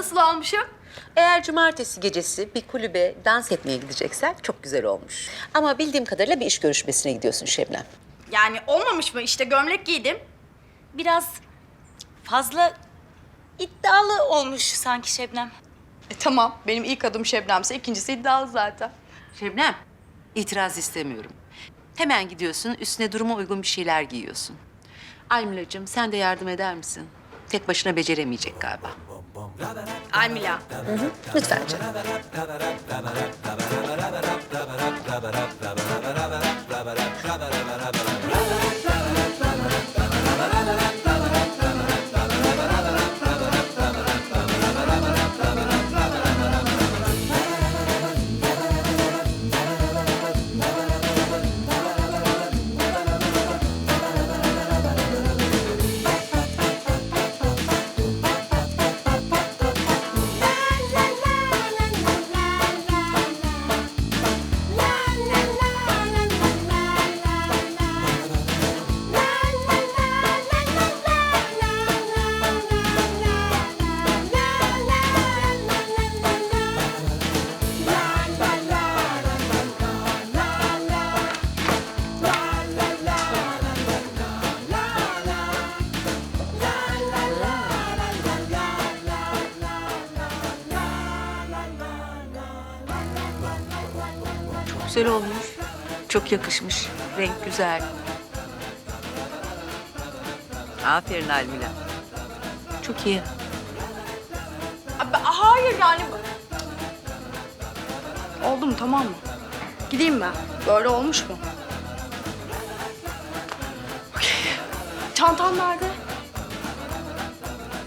nasıl almışım? Eğer cumartesi gecesi bir kulübe dans etmeye gideceksen çok güzel olmuş. Ama bildiğim kadarıyla bir iş görüşmesine gidiyorsun Şebnem. Yani olmamış mı? İşte gömlek giydim. Biraz fazla iddialı olmuş sanki Şebnem. E tamam. Benim ilk adım Şebnem'se ikincisi iddialı zaten. Şebnem, itiraz istemiyorum. Hemen gidiyorsun, üstüne duruma uygun bir şeyler giyiyorsun. Almila'cığım sen de yardım eder misin? Tek başına beceremeyecek galiba. Almila. Lütfen canım. Güzel olmuş. Çok yakışmış. Renk güzel. Aferin Almila. Çok iyi. Abi, hayır yani. Oldu mu tamam mı? Gideyim ben. Böyle olmuş mu? Okey. Çantam nerede?